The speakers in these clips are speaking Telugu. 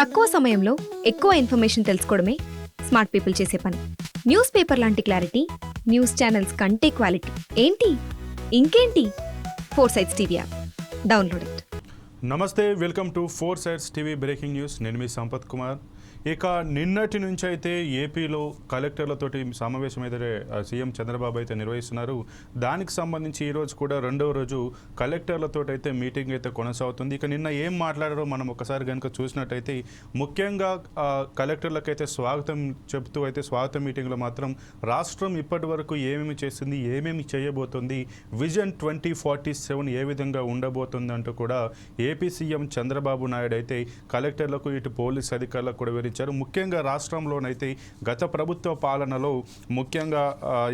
తక్కువ సమయంలో ఎక్కువ ఇన్ఫర్మేషన్ తెలుసుకోవడమే స్మార్ట్ పీపుల్ చేసే పని. న్యూస్ పేపర్ లాంటి క్లారిటీ న్యూస్ ఛానల్స్ కంటే క్వాలిటీ. ఏంటి? ఇంకేంటి? Four sites TV app. Download it. నమస్తే welcome to four sites TV breaking news. నేను మీ సంపత్ కుమార్. ఇక నిన్నటి నుంచి అయితే ఏపీలో కలెక్టర్లతోటి సమావేశం అయితే సీఎం చంద్రబాబు అయితే నిర్వహిస్తున్నారు. దానికి సంబంధించి ఈరోజు కూడా రెండవ రోజు కలెక్టర్లతో అయితే మీటింగ్ అయితే కొనసాగుతుంది. ఇక నిన్న ఏం మాట్లాడారో మనం ఒకసారి కనుక చూసినట్టయితే ముఖ్యంగా కలెక్టర్లకైతే స్వాగతం చెబుతూ అయితే స్వాగతం మీటింగ్లో మాత్రం రాష్ట్రం ఇప్పటి వరకు ఏమేమి చేస్తుంది ఏమేమి చేయబోతుంది విజన్ ట్వంటీ ఫార్టీ సెవెన్ ఏ విధంగా ఉండబోతుంది అంటూ కూడా ఏపీ సీఎం చంద్రబాబు నాయుడు అయితే కలెక్టర్లకు ఇటు పోలీస్ అధికారులకు కూడా వివరించారు ముఖ్యంగా రాష్ట్రంలోనైతే గత ప్రభుత్వ పాలనలో ముఖ్యంగా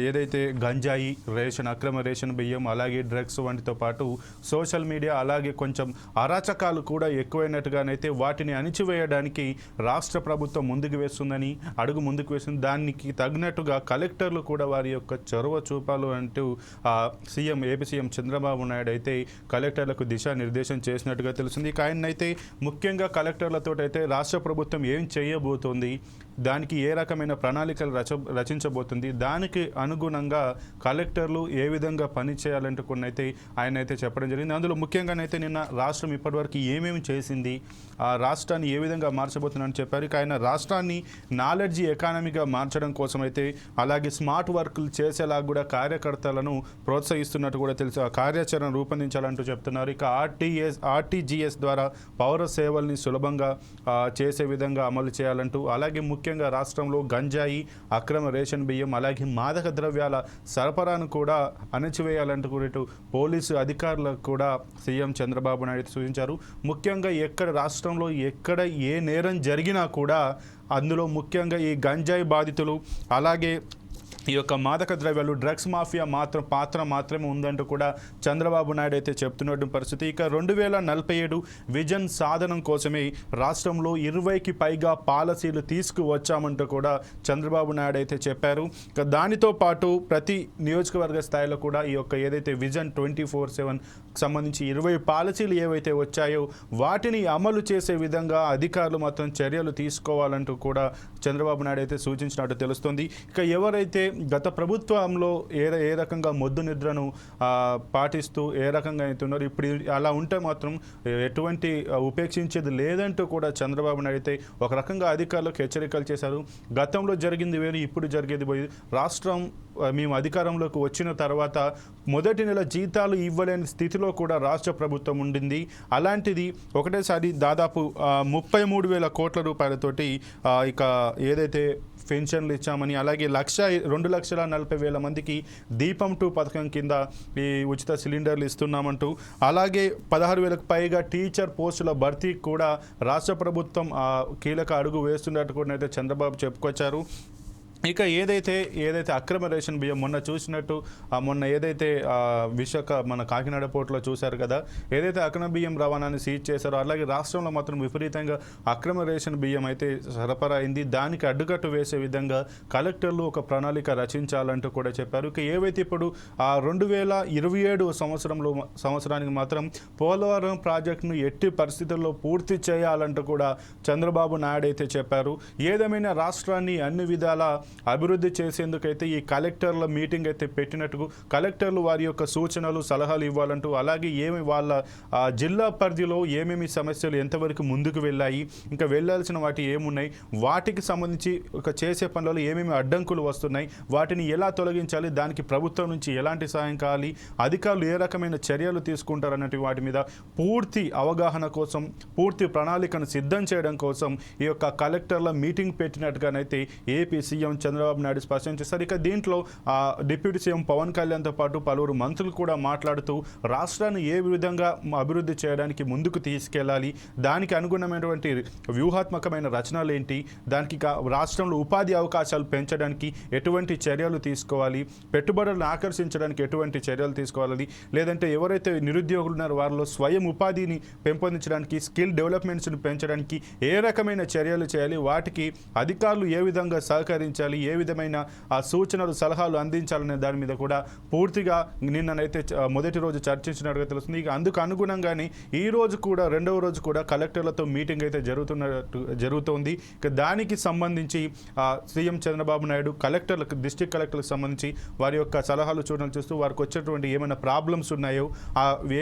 ఏదైతే గంజాయి రేషన్ అక్రమ రేషన్ బియ్యం అలాగే డ్రగ్స్ వంటితో పాటు సోషల్ మీడియా అలాగే కొంచెం అరాచకాలు కూడా ఎక్కువైనట్టుగానైతే వాటిని అణిచివేయడానికి రాష్ట్ర ప్రభుత్వం ముందుకు వేస్తుందని అడుగు ముందుకు వేస్తుంది. దానికి తగినట్టుగా కలెక్టర్లు కూడా వారి యొక్క చొరవ చూపాలు అంటూ CM AP CM Chandrababu Naidu అయితే కలెక్టర్లకు దిశానిర్దేశం చేసినట్టుగా తెలిసింది ఇక ఆయన అయితే ముఖ్యంగా కలెక్టర్లతో అయితే రాష్ట్ర ప్రభుత్వం ఏం చేయబోతోంది. దానికి ఏ రకమైన ప్రణాళికలు రచ రచించబోతుంది? దానికి అనుగుణంగా కలెక్టర్లు ఏ విధంగా పని చేయాలంటూ కొన్ని అయితే ఆయన అయితే చెప్పడం జరిగింది. అందులో ముఖ్యంగానైతే నిన్న రాష్ట్రం ఇప్పటివరకు ఏమేమి చేసింది? ఆ రాష్ట్రాన్ని ఏ విధంగా మార్చబోతుందని చెప్పారు. ఇక ఆయన రాష్ట్రాన్ని నాలెడ్జీ ఎకానమీగా మార్చడం కోసం అయితే అలాగే స్మార్ట్ వర్క్లు చేసేలా కూడా కార్యకర్తలను ప్రోత్సహిస్తున్నట్టు కూడా తెలుసు. ఆ కార్యాచరణ రూపొందించాలంటూ చెప్తున్నారు. ఇక ఆర్టీఎస్ ఆర్టీజీఎస్ ద్వారా పౌర సేవల్ని సులభంగా చేసే విధంగా అమలు చేయాలంటూ అలాగే ముఖ్యంగా రాష్ట్రంలో గంజాయి అక్రమ రేషన్ బియ్యం అలాగే మాదక ద్రవ్యాల సరఫరాను కూడా అణచివేయాలంటూ కూడా పోలీసు అధికారులకు కూడా సీఎం చంద్రబాబు నాయుడు సూచించారు. ముఖ్యంగా ఎక్కడ రాష్ట్రంలో ఎక్కడ ఏ నేరం జరిగినా కూడా అందులో ముఖ్యంగా ఈ గంజాయి బాధితులు అలాగే ఈ యొక్క మాదక ద్రవ్యాలు డ్రగ్స్ మాఫియా మాత్రం పాత్ర మాత్రమే ఉందంటూ కూడా చంద్రబాబు నాయుడు అయితే చెప్తున్నటువంటి పరిస్థితి. ఇక రెండు వేల నలభై ఏడు విజన్ సాధనం కోసమే రాష్ట్రంలో ఇరవైకి పైగా పాలసీలు తీసుకువచ్చామంటూ కూడా చంద్రబాబు నాయుడు అయితే చెప్పారు. ఇక దానితో పాటు ప్రతి నియోజకవర్గ స్థాయిలో కూడా ఈ యొక్క ఏదైతే విజన్ ట్వంటీ ఫోర్ సెవెన్ సంబంధించి ఇరవై పాలసీలు ఏవైతే వచ్చాయో వాటిని అమలు చేసే విధంగా అధికారులు మాత్రం చర్యలు తీసుకోవాలంటూ కూడా చంద్రబాబు నాయుడు అయితే సూచించినట్టు తెలుస్తుంది. ఇక ఎవరైతే గత ప్రభుత్వంలో ఏ ఏ రకంగా మొద్దు నిద్రను పాటిస్తూ ఏ రకంగా అయితే ఉన్నారో ఇప్పుడు అలా ఉంటే మాత్రం ఎటువంటి ఉపేక్షించేది లేదంటూ కూడా చంద్రబాబు నాయుడు అయితే ఒక రకంగా అధికారులకు హెచ్చరికలు చేశారు. గతంలో జరిగింది వేరు ఇప్పుడు జరిగేది పోయి రాష్ట్రం మేము అధికారంలోకి వచ్చిన తర్వాత మొదటి నెల జీతాలు ఇవ్వలేని స్థితిలో కూడా రాష్ట్ర ప్రభుత్వం ఉండింది. అలాంటిది ఒకటేసారి దాదాపు ముప్పై మూడు వేల కోట్ల రూపాయలతోటి ఇక ఏదైతే పెన్షన్లు ఇచ్చామని అలాగే లక్ష రెండు రెండు లక్షల నలభై వేల మందికి దీపం టూ పథకం కింద ఈ ఉచిత సిలిండర్లు ఇస్తున్నామంటూ అలాగే పదహారు వేలకు పైగా టీచర్ పోస్టుల భర్తీ కూడా రాష్ట్ర ప్రభుత్వం కీలక అడుగు వేస్తున్నట్టు కూడా అయితే చంద్రబాబు చెప్పుకొచ్చారు. ఇక ఏదైతే ఏదైతే అక్రమ రేషన్ బియ్యం మొన్న చూసినట్టు ఆ మొన్న ఏదైతే విశాఖ మన కాకినాడ పోర్టులో చూశారు కదా ఏదైతే అక్రమ బియ్యం రవాణాన్ని సీజ్ చేశారో అలాగే రాష్ట్రంలో మాత్రం విపరీతంగా అక్రమ రేషన్ బియ్యం అయితే సరఫరా అయింది. దానికి అడ్డుకట్టు వేసే విధంగా కలెక్టర్లు ఒక ప్రణాళిక రచించాలంటూ కూడా చెప్పారు. ఇక ఏవైతే ఇప్పుడు ఆ రెండు వేల ఇరవై ఏడు సంవత్సరంలో సంవత్సరానికి మాత్రం పోలవరం ప్రాజెక్టును ఎట్టి పరిస్థితుల్లో పూర్తి చేయాలంటూ కూడా చంద్రబాబు నాయుడు అయితే చెప్పారు. ఏదేమైనా రాష్ట్రాన్ని అన్ని విధాలా అభివృద్ధి చేసేందుకైతే ఈ కలెక్టర్ల మీటింగ్ అయితే పెట్టినట్టు కలెక్టర్లు వారి యొక్క సూచనలు సలహాలు ఇవ్వాలంటూ అలాగే ఏమి వాళ్ళ జిల్లా పరిధిలో ఏమేమి సమస్యలు ఎంతవరకు ముందుకు వెళ్ళాయి ఇంకా వెళ్ళాల్సిన వాటి ఏమున్నాయి వాటికి సంబంధించి ఒక చేసే పనులలో ఏమేమి అడ్డంకులు వస్తున్నాయి వాటిని ఎలా తొలగించాలి దానికి ప్రభుత్వం నుంచి ఎలాంటి సహాయం కావాలి అధికారులు ఏ రకమైన చర్యలు తీసుకుంటారన్నట్టు వాటి మీద పూర్తి అవగాహన కోసం పూర్తి ప్రణాళికను సిద్ధం చేయడం కోసం ఈ యొక్క కలెక్టర్ల మీటింగ్ పెట్టినట్టుగానైతే ఏపీ సీఎం చంద్రబాబు నాయుడు స్పష్టం చేశారు. ఇక దీంట్లో డిప్యూటీ సీఎం పవన్ కళ్యాణ్తో పాటు పలువురు మంత్రులు కూడా మాట్లాడుతూ రాష్ట్రాన్ని ఏ విధంగా అభివృద్ధి చేయడానికి ముందుకు తీసుకెళ్ళాలి దానికి అనుగుణమైనటువంటి వ్యూహాత్మకమైన రచనలు ఏంటి దానికి కా- రాష్ట్రంలో ఉపాధి అవకాశాలు పెంచడానికి ఎటువంటి చర్యలు తీసుకోవాలి పెట్టుబడులను ఆకర్షించడానికి ఎటువంటి చర్యలు తీసుకోవాలి లేదంటే ఎవరైతే నిరుద్యోగులు ఉన్నారో వారిలో స్వయం ఉపాధిని పెంపొందించడానికి స్కిల్ డెవలప్మెంట్స్ని పెంచడానికి ఏ రకమైన చర్యలు చేయాలి వాటికి అధికారులు ఏ విధంగా సహకరించాలి చేయాలి ఏ విధమైన ఆ సూచనలు సలహాలు అందించాలనే దాని మీద కూడా పూర్తిగా నిన్ననైతే మొదటి రోజు చర్చించినట్టుగా తెలుస్తుంది. ఇక అందుకు అనుగుణంగానే ఈ రోజు కూడా రెండవ రోజు కూడా కలెక్టర్లతో మీటింగ్ అయితే జరుగుతున్నట్టు జరుగుతోంది. ఇక దానికి సంబంధించి సీఎం చంద్రబాబు నాయుడు కలెక్టర్లకు డిస్టిక్ కలెక్టర్లకు సంబంధించి వారి యొక్క సలహాలు చూడడం చూస్తూ వారికి వచ్చేటువంటి ఏమైనా ప్రాబ్లమ్స్ ఉన్నాయో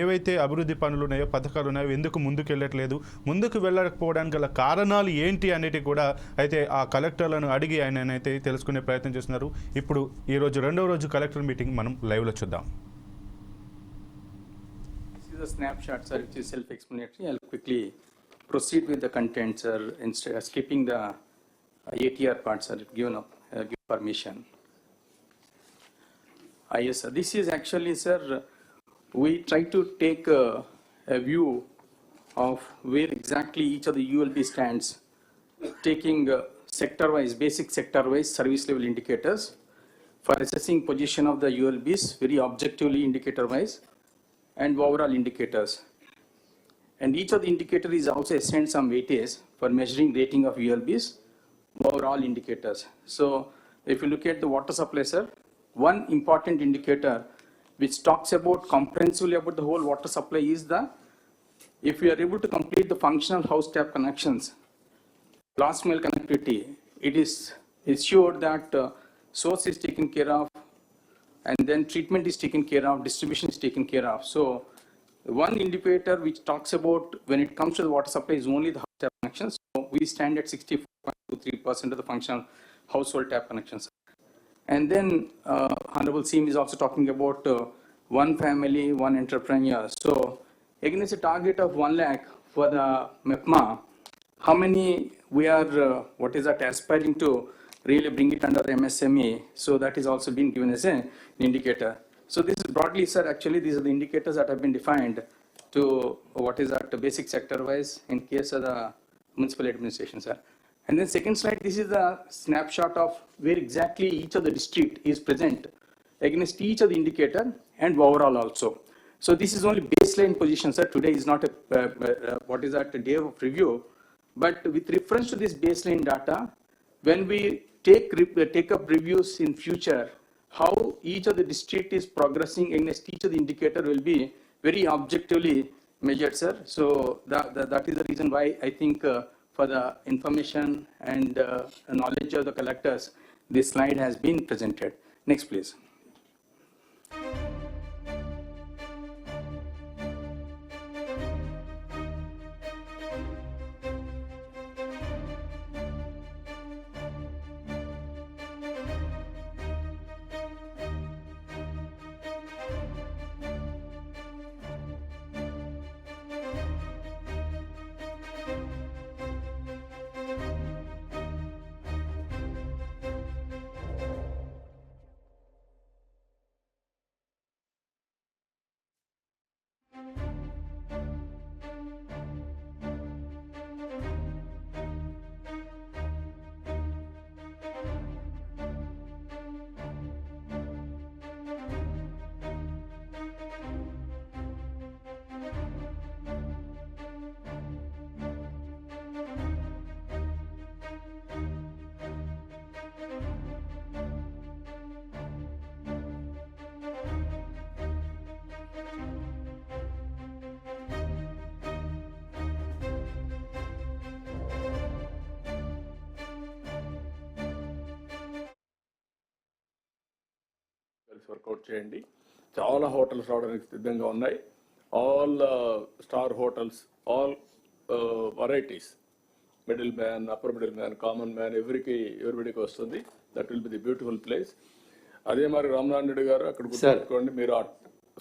ఏవైతే అభివృద్ధి పనులు ఉన్నాయో పథకాలు ఉన్నాయో ఎందుకు ముందుకు వెళ్ళట్లేదు ముందుకు వెళ్ళకపోవడానికి గల కారణాలు ఏంటి అనేటివి కూడా అయితే ఆ కలెక్టర్లను అడిగి ఆయన అయితే తెలుసుకునే ప్రయత్నం చేస్తున్నారు ఇప్పుడు ఈ రోజు రెండవ రోజు కలెక్టర్ మీటింగ్ మనం లైవ్లో చూద్దాం snapshot, sir, which is self-explanatory. I'll quickly proceed with the content, sir, instead of skipping the ATR part, sir, given up, uh, give permission. Ah, yes, sir, this is actually, sir, we try to take uh, a view of where exactly each of the ULB stands, taking uh, sector-wise, basic sector-wise service level indicators for assessing position of the ULBs, very objectively indicator-wise, and overall indicators. And each of the indicator is also assigned some weightage for measuring rating of ULBs, overall indicators. So if you look at the water supply, sir, one important indicator which talks about comprehensively about the whole water supply is the, if we are able to complete the functional house tap connections, last mile connectivity, it is, ensured that uh, source is taken care of and then treatment is taken care of, distribution is taken care of. So one indicator which talks about when it comes to the water supply is only the house tap connections. So we stand at 64.23% of the functional household tap connections. And then uh, Honorable CM is also talking about uh, one family, one entrepreneur. So against a target of 1 lakh for the MEPMA, how many we are, uh, what is that, aspiring to really bring it under the MSME? So that is also been given as an indicator. So this is broadly, sir, actually, these are the indicators that have been defined to what is that, basic sector-wise in case of the municipal administration, sir. And then second slide, this is the snapshot of where exactly each of the district is present against each of the indicator and overall also. So this is only baseline position, sir. Today is not a, uh, uh, what is that, a day of review. But with reference to this baseline data, when we take, uh, take up reviews in future, how each of the district is progressing against each of the indicator will be very objectively measured, sir. So that, that- that is the reason why I think uh, for the information and uh, knowledge of the collectors, this slide has been presented. Next, please. కలిసి వర్కౌట్ చేయండి. చాలా హోటల్స్ రావడానికి సిద్ధంగా ఉన్నాయి. All star hotels all varieties middle man upper middle man common man ఎవరికి ఎవరిబడికి వస్తుంది. That will be the beautiful place అదే మరి రామనారాయణ రెడ్డి గారు అక్కడ గుర్తుపెట్టుకోండి మీరు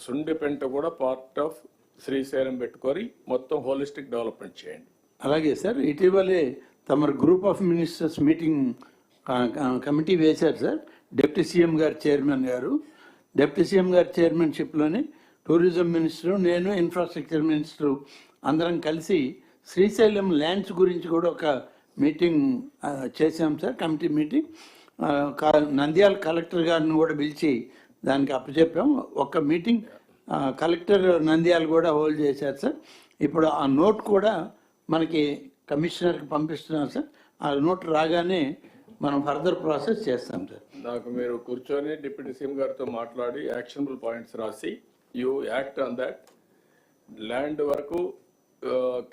సుండిపెంట కూడా పార్ట్ ఆఫ్ శ్రీశైలం పెట్టుకొని మొత్తం హోలిస్టిక్ డెవలప్మెంట్ చేయండి. అలాగే సార్ ఇటీవలే తమరు group of ministers meeting committee వేశారు సార్. డిప్యూటీ సీఎం గారు చైర్మన్ గారు డిప్యూటీ సీఎం గారి చైర్మన్షిప్లోని టూరిజం మినిస్టర్ నేను ఇన్ఫ్రాస్ట్రక్చర్ మినిస్టర్ అందరం కలిసి శ్రీశైలం ల్యాండ్స్ గురించి కూడా ఒక మీటింగ్ చేసాం చేశాం sir committee meeting. Nandyal collector గారిని కూడా పిలిచి దానికి అప్పచెప్పాం. ఒక మీటింగ్ కలెక్టర్ నంద్యాల కూడా హోల్డ్ చేశారు సార్. ఇప్పుడు ఆ నోట్ కూడా మనకి కమిషనర్కి పంపిస్తున్నారు సార్. ఆ నోట్ రాగానే మనం ఫర్దర్ ప్రాసెస్ చేస్తాం సార్ నాకు మీరు కూర్చొని డిప్యూటీ సీఎం గారితో మాట్లాడి యాక్షనబుల్ పాయింట్స్ రాసి you act on that land వరకు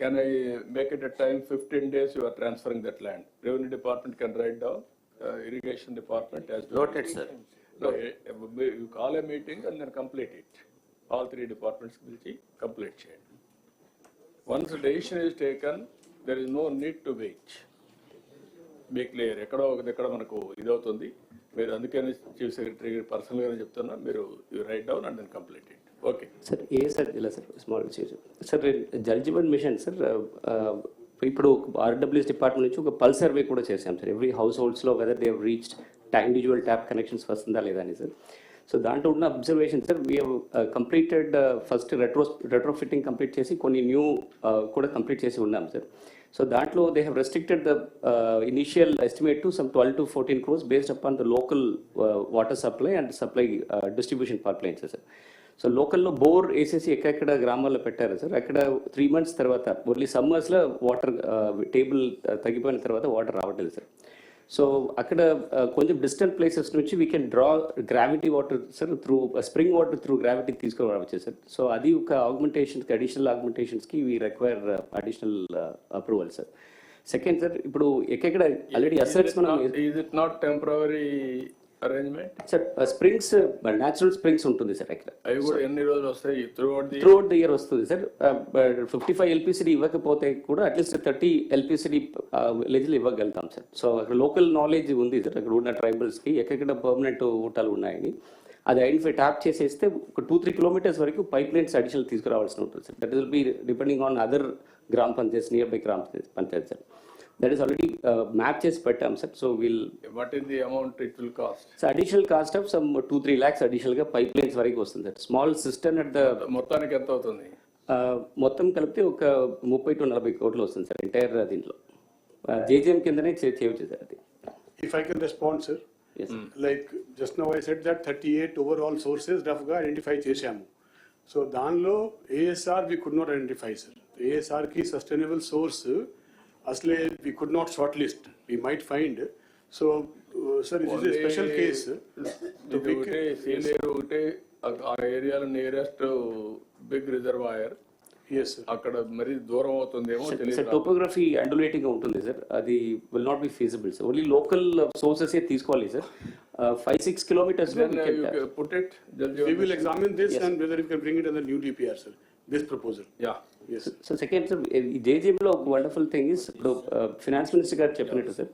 can I make it a time fifteen days you are transferring that land revenue department can write down irrigation department Noted, sir. You call a meeting and then complete it all three departments పిలిచి కంప్లీట్ చేయండి once decision is taken there is no need to wait మీకు క్లియర్ ఎక్కడో ఒక దగ్గర మనకు ఇదవుతుంది. మీరు అందుకని చీఫ్ సెక్రటరీ పర్సనల్ గానే చెప్తున్నా మీరు you write down and then complete it. Okay. Sir A sir ఇలా sir small sir Jal mission sir ఇప్పుడు ఆర్డబ్ల్యూఎస్ డిపార్ట్మెంట్ నుంచి ఒక పల్ సర్వే కూడా చేశాం sir. Every house హోల్డ్స్లో whether they reached individual tap connections వస్తుందా లేదా అని సార్. సో దాంట్లో ఉన్న observation sir we completed first retro retrofitting complete చేసి కొన్ని న్యూ కూడా కంప్లీట్ చేసి ఉన్నాం sir. సో దాంట్లో they have restricted the initial estimate to some twelve to fourteen crores based upon the local water supply and supply distribution pipe lines sir so లోకల్లో బోర్ వేసేసి ఎక్కడెక్కడ గ్రామాల్లో పెట్టారు సార్ అక్కడ త్రీ మంత్స్ తర్వాత ఓన్లీ సమ్మర్స్లో వాటర్ టేబుల్ తగ్గిపోయిన తర్వాత వాటర్ రావట్లేదు సార్ So అక్కడ uh, కొంచెం డిస్టెంట్ ప్లేసెస్ నుంచి we can draw gravity water sir through spring water through gravity తీసుకురావచ్చు సార్ సో అది ఒక ఆగ్మెంటేషన్స్కి additional ఆగ్మెంటేషన్స్కి we require additional approval sir second sir ఇప్పుడు ఎక్కడెక్కడ ఆల్రెడీ అసెట్స్ మనం it not temporary arrangement sir springs natural springs ఉంటుంది సార్ అక్కడ అవి కూడా ఎన్ని రోజులు వస్తాయి? Throughout the throughout the year వస్తుంది సార్ ఫిఫ్టీ ఫైవ్ ఎల్పిసిడి ఇవ్వకపోతే కూడా అట్లీస్ట్ థర్టీ ఎల్పిసిడి విలేజ్లు ఇవ్వగలుగుతాం సార్ సో అక్కడ లోకల్ నాలెడ్జ్ ఉంది సార్ అక్కడ ఉన్న ట్రైబల్స్కి ఎక్కడెక్కడ పర్మనెంట్ ఊటాలు ఉన్నాయని. అది ఐడెంటిఫై ట్యాప్ చేసేస్తే ఒక టూ త్రీ కిలోమీటర్స్ వరకు పైప్ లైన్స్ అడిషనల్ తీసుకురావాల్సి ఉంటుంది sir that will be depending on other gram panchayat nearby gram panchayat sir that is already map చేసి పెట్టాం sir so will what is the amount it will cost so additional cost of some two three lakhs అడిషనల్గా పైప్ లైన్స్ వరకు వస్తుంది sir small system at the మొత్తానికి ఎంత అవుతుంది ఆ, మొత్తం కలిపితే ఒక ముప్పై టు నలభై కోట్లు వస్తుంది సార్ ఎంటైర్ దీంట్లో జేజేఎం కిందనే చే- చేయవచ్చు సార్ అది If I can respond, sir. Yes. Like, just now I said that thirty-eight overall sources rough గా identify చేశాము. So దానిలో ASR we could not identify, sir. ASR కి sustainable source అసలే we could not shortlist. We might find. So, uh, sir, this is a special case. To ఇది pick- ఒకటే సీనియర్ ఒకటే ఆ- ఆ ఏరియాలో nearest big reservoir Yes, sir. అక్కడ మరి దూరం అవుతుందేమో సార్ తెలియదు టోపోగ్రఫీ అండులేటింగ్ ఉంటుంది సార్ అది will not be feasible sir only local sources తీసుకోవాలి sir five six kilometres put it We will examine this and whether we can bring it under new DPR, sir. This proposal. Yeah Yes. So second sir ఈ ఒక వండర్ఫుల్ థింగ్ ఇస్ ఇప్పుడు ఫినాన్స్ మినిస్టర్ గారు చెప్పినట్టు sir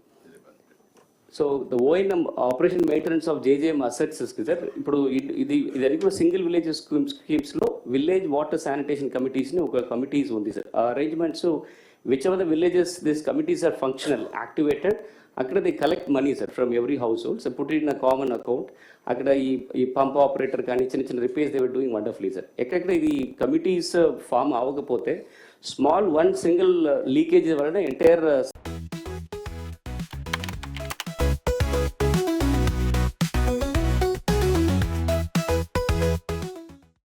so the ONM operation maintenance of JJM assets sir ఇప్పుడు ఇది ఇది కూడా సింగిల్ విలేజ్ స్కీమ్స్ స్కీమ్స్లో విలేజ్ వాటర్ శానిటేషన్ కమిటీస్ని ఒక కమిటీస్ ఉంది సార్ ఆ arrangements whichever the villages this committees are functional activated అక్కడ the collect money sir from every household so put in a common account అక్కడ ఈ ఈ పంప్ ఆపరేటర్ కానీ చిన్న చిన్న repairs they're doing wonderfully sir ఎక్కడెక్కడ ఇది కమిటీస్ ఫామ్ అవ్వకపోతే స్మాల్ వన్ సింగిల్ లీకేజ్ వలన ఎంటైర్